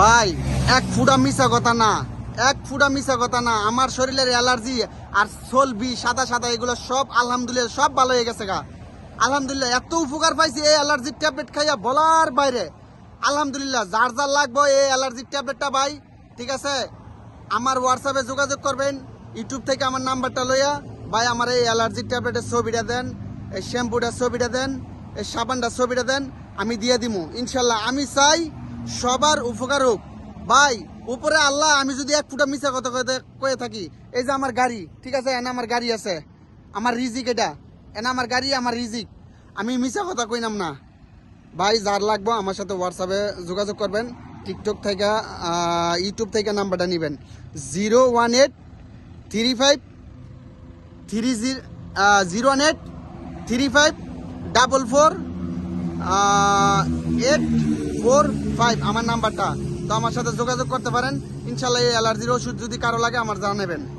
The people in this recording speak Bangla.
ভাই, এক ফুটা মিশা কথা না, এক ফুটা মিশা কথা না, আমার শরীরের অ্যালার্জি আর চলবি সাদা সাদা এগুলো সব আলহামদুলিল্লাহ সব ভালো হয়ে গেছে গা। আলহামদুলিল্লাহ, এত উপকার পাইছি এই অ্যালার্জির ট্যাবলেট খাইয়া বলার বাইরে। আলহামদুলিল্লাহ, যার যার লাগবে এই অ্যালার্জির ট্যাবলেটটা ভাই, ঠিক আছে? আমার হোয়াটসঅ্যাপে যোগাযোগ করবেন, ইউটিউব থেকে আমার নাম্বারটা লইয়া, ভাই আমার এই অ্যালার্জির ট্যাবলেটের ছবিটা দেন, এই শ্যাম্পুটার ছবিটা দেন, এই সাবানটার ছবিটা দেন, আমি দিয়ে দিমু। ইনশাল্লাহ, আমি চাই সবার উপকার হোক। ভাই, উপরে আল্লাহ, আমি যদি এক ফুটা মিশা কথা কয়ে থাকি, এই যে আমার গাড়ি, ঠিক আছে? এনে আমার গাড়ি আছে। আমার রিজিক এটা। এনে আমার গাড়ি, আমার রিজিক। আমি মিশা কথা কইনাম না। ভাই, যার লাগবো আমার সাথে হোয়াটসঅ্যাপে যোগাযোগ করবেন। টিকটক থেকে ইউটিউব থেকে নাম্বারটা নেবেন। Zero one eight three five three zero one eight three five double four eight four five আমার নাম্বারটা। তো আমার সাথে যোগাযোগ করতে পারেন। ইনশাল্লাহ এই অ্যালার্জির ওষুধ যদি কারও লাগে, আমার জানাবেন।